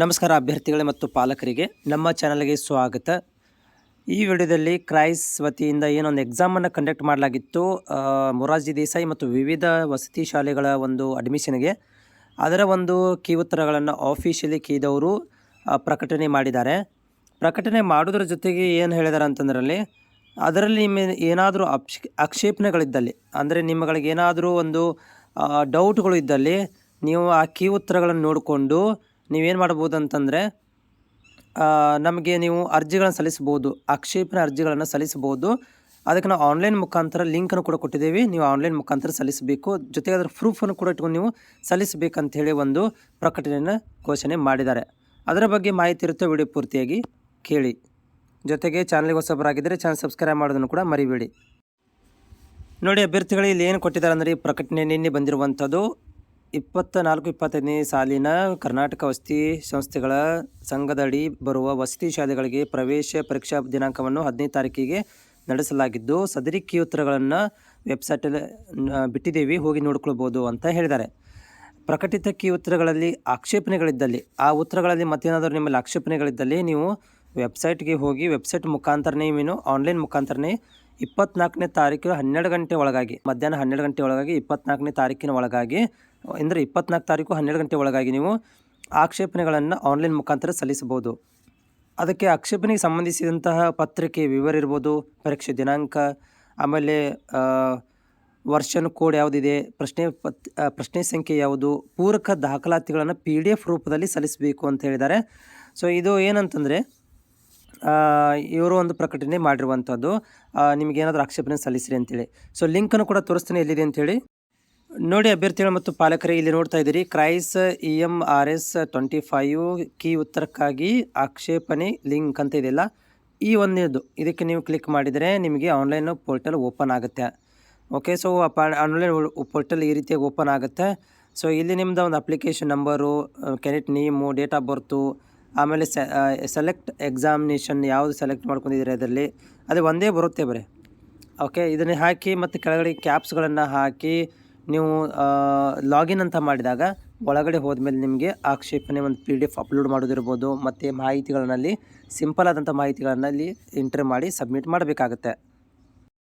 ನಮಸ್ಕಾರ ಅಭ್ಯರ್ಥಿಗಳೇ ಮತ್ತು ಪಾಲಕರಿಗೆ ನಮ್ಮ ಚಾನಲ್ಗೆ ಸ್ವಾಗತ. ಈ ವಿಡಿಯೋದಲ್ಲಿ ಕ್ರೈಸ್ ವತಿಯಿಂದ ಏನೊಂದು ಎಕ್ಸಾಮನ್ನು ಕಂಡಕ್ಟ್ ಮಾಡಲಾಗಿತ್ತು. ಮೊರಾರ್ಜಿ ದೇಸಾಯಿ ಮತ್ತು ವಿವಿಧ ವಸತಿ ಶಾಲೆಗಳ ಒಂದು ಅಡ್ಮಿಷನ್ಗೆ ಅದರ ಒಂದು ಕೀ ಉತ್ತರಗಳನ್ನು ಆಫೀಷಿಯಲಿ ಕೀದವರು ಪ್ರಕಟಣೆ ಮಾಡಿದ್ದಾರೆ. ಪ್ರಕಟಣೆ ಮಾಡೋದ್ರ ಜೊತೆಗೆ ಏನು ಹೇಳಿದ್ದಾರೆ ಅಂತಂದ್ರಲ್ಲಿ, ಅದರಲ್ಲಿ ನಿಮ್ಮ ಏನಾದರೂ ಆಕ್ಷೇಪಣೆಗಳಿದ್ದಲ್ಲಿ, ಅಂದರೆ ನಿಮ್ಮಗಳಿಗೆ ಏನಾದರೂ ಒಂದು ಡೌಟ್ಗಳು ಇದ್ದಲ್ಲಿ, ನೀವು ಆ ಕೀ ಉತ್ತರಗಳನ್ನು ನೋಡಿಕೊಂಡು ನೀವೇನು ಮಾಡ್ಬೋದು ಅಂತಂದರೆ ನಮಗೆ ನೀವು ಅರ್ಜಿಗಳನ್ನು ಸಲ್ಲಿಸ್ಬೋದು ಆಕ್ಷೇಪಣೆ ಅರ್ಜಿಗಳನ್ನು ಸಲ್ಲಿಸ್ಬೋದು ಅದಕ್ಕೆ ನಾವು ಆನ್ಲೈನ್ ಮುಖಾಂತರ ಲಿಂಕನ್ನು ಕೂಡ ಕೊಟ್ಟಿದ್ದೀವಿ. ನೀವು ಆನ್ಲೈನ್ ಮುಖಾಂತರ ಸಲ್ಲಿಸಬೇಕು. ಜೊತೆಗೆ ಅದರ ಪ್ರೂಫನ್ನು ಕೂಡ ಇಟ್ಕೊಂಡು ನೀವು ಸಲ್ಲಿಸಬೇಕಂತ ಹೇಳಿ ಒಂದು ಪ್ರಕಟಣೆಯನ್ನು ಘೋಷಣೆ ಮಾಡಿದ್ದಾರೆ. ಅದರ ಬಗ್ಗೆ ಮಾಹಿತಿ ಇರುತ್ತೆ ವಿಡಿಯೋ ಪೂರ್ತಿಯಾಗಿ ಕೇಳಿ. ಜೊತೆಗೆ ಚಾನಲ್ಗೆ ಹೊಸಬರಾಗಿದ್ದರೆ ಚಾನಲ್ ಸಬ್ಸ್ಕ್ರೈಬ್ ಮಾಡೋದನ್ನು ಕೂಡ ಮರಿಬೇಡಿ. ನೋಡಿ, ಅಭ್ಯರ್ಥಿಗಳು ಇಲ್ಲಿ ಏನು ಕೊಟ್ಟಿದ್ದಾರೆ ಅಂದರೆ ಈ ಪ್ರಕಟಣೆ ನಿನ್ನೆ ಬಂದಿರುವಂಥದ್ದು. ಇಪ್ಪತ್ತ ನಾಲ್ಕು ಇಪ್ಪತ್ತೈದನೇ ಸಾಲಿನ ಕರ್ನಾಟಕ ವಸತಿ ಸಂಸ್ಥೆಗಳ ಸಂಘದಡಿ ಬರುವ ವಸತಿ ಶಾಲೆಗಳಿಗೆ ಪ್ರವೇಶ ಪರೀಕ್ಷಾ ದಿನಾಂಕವನ್ನು ಹದಿನೈದು ತಾರೀಕಿಗೆ ನಡೆಸಲಾಗಿದ್ದು ಸದರಿ ಕೀ ಉತ್ತರಗಳನ್ನು ವೆಬ್ಸೈಟಲ್ಲಿ ಬಿಟ್ಟಿದ್ದೀವಿ, ಹೋಗಿ ನೋಡ್ಕೊಳ್ಬೋದು ಅಂತ ಹೇಳಿದ್ದಾರೆ. ಪ್ರಕಟಿತ ಕೀ ಉತ್ತರಗಳಲ್ಲಿ ಆಕ್ಷೇಪಣೆಗಳಿದ್ದಲ್ಲಿ, ಆ ಉತ್ತರಗಳಲ್ಲಿ ಮತ್ತೇನಾದರೂ ನಿಮ್ಮಲ್ಲಿ ಆಕ್ಷೇಪಣೆಗಳಿದ್ದಲ್ಲಿ ನೀವು ವೆಬ್ಸೈಟ್ಗೆ ಹೋಗಿ, ವೆಬ್ಸೈಟ್ ಮುಖಾಂತರನೇ ಏನು, ಆನ್ಲೈನ್ ಮುಖಾಂತರನೇ ಇಪ್ಪತ್ನಾಲ್ಕನೇ ತಾರೀಕು ಹನ್ನೆರಡು ಗಂಟೆ ಒಳಗಾಗಿ, ಮಧ್ಯಾಹ್ನ ಹನ್ನೆರಡು ಗಂಟೆ ಒಳಗಾಗಿ ಇಪ್ಪತ್ನಾಲ್ಕನೇ ತಾರೀಕಿನ ಒಳಗಾಗಿ ಅಂದರೆ ಇಪ್ಪತ್ನಾಲ್ಕು ತಾರೀಕು ಹನ್ನೆರಡು ಗಂಟೆ ಒಳಗಾಗಿ ನೀವು ಆಕ್ಷೇಪಣೆಗಳನ್ನು ಆನ್ಲೈನ್ ಮುಖಾಂತರ ಸಲ್ಲಿಸಬಹುದು. ಅದಕ್ಕೆ ಆಕ್ಷೇಪಣೆಗೆ ಸಂಬಂಧಿಸಿದಂತಹ ಪತ್ರಿಕೆ ವಿವರ ಇರ್ಬೋದು, ಪರೀಕ್ಷೆ ದಿನಾಂಕ, ಆಮೇಲೆ ವರ್ಷನ್ ಕೋಡ್ ಯಾವುದಿದೆ, ಪ್ರಶ್ನೆ ಪತ್ ಪ್ರಶ್ನೆ ಸಂಖ್ಯೆ ಯಾವುದು, ಪೂರಕ ದಾಖಲಾತಿಗಳನ್ನು ಪಿ ಡಿ ಎಫ್ ರೂಪದಲ್ಲಿ ಸಲ್ಲಿಸಬೇಕು ಅಂತ ಹೇಳಿದ್ದಾರೆ. ಸೊ ಇದು ಏನಂತಂದರೆ ಇವರು ಒಂದು ಪ್ರಕಟಣೆ ಮಾಡಿರುವಂಥದ್ದು ನಿಮಗೇನಾದರೂ ಆಕ್ಷೇಪಣೆ ಸಲ್ಲಿಸಿರಿ ಅಂತೇಳಿ. ಸೊ ಲಿಂಕನ್ನು ಕೂಡ ತೋರಿಸ್ತೀನಿ ಎಲ್ಲಿದೆ ಅಂತೇಳಿ ನೋಡಿ ಅಭ್ಯರ್ಥಿಗಳು ಮತ್ತು ಪಾಲಕರೇ, ಇಲ್ಲಿ ನೋಡ್ತಾ ಇದ್ದೀರಿ. KREIS, E M R S twenty five, key ಉತ್ತರಕ್ಕಾಗಿ ಆಕ್ಷೇಪಣೆ ಲಿಂಕ್ ಅಂತ ಇದೆಯಲ್ಲ ಈ ಒಂದೇದು. ಇದಕ್ಕೆ ನೀವು ಕ್ಲಿಕ್ ಮಾಡಿದರೆ ನಿಮಗೆ ಆನ್ಲೈನ್ ಪೋರ್ಟಲ್ ಓಪನ್ ಆಗುತ್ತೆ. ಓಕೆ, ಸೊ ಆನ್ಲೈನ್ ಪೋರ್ಟಲ್ ಈ ರೀತಿಯಾಗಿ ಓಪನ್ ಆಗುತ್ತೆ. ಸೊ ಇಲ್ಲಿ ನಿಮ್ಮದು ಒಂದು application number candidate name, date of birth, ಆಮೇಲೆ ಸೆಲೆಕ್ಟ್ ಎಕ್ಸಾಮಿನೇಷನ್ ಯಾವುದು ಸೆಲೆಕ್ಟ್ ಮಾಡ್ಕೊಂಡಿದ್ದೀರಿ ಅದರಲ್ಲಿ. ಅದು ಒಂದೇ ಬರುತ್ತೆ ಬರೀ. ಓಕೆ, ಇದನ್ನು ಹಾಕಿ ಮತ್ತು ಕೆಳಗಡೆ ಕ್ಯಾಪ್ಸ್ಗಳನ್ನು ಹಾಕಿ ನೀವು ಲಾಗಿನ್ ಅಂತ ಮಾಡಿದಾಗ ಒಳಗಡೆ ಹೋದ್ಮೇಲೆ ನಿಮಗೆ ಆಕ್ಷೇಪಣೆ ಒಂದು ಪಿ ಡಿ ಎಫ್ ಅಪ್ಲೋಡ್ ಮಾಡೋದಿರ್ಬೋದು, ಮತ್ತು ಮಾಹಿತಿಗಳನ್ನಲ್ಲಿ ಸಿಂಪಲ್ ಆದಂಥ ಮಾಹಿತಿಗಳನ್ನಲ್ಲಿ ಎಂಟ್ರಿ ಮಾಡಿ ಸಬ್ಮಿಟ್ ಮಾಡಬೇಕಾಗುತ್ತೆ.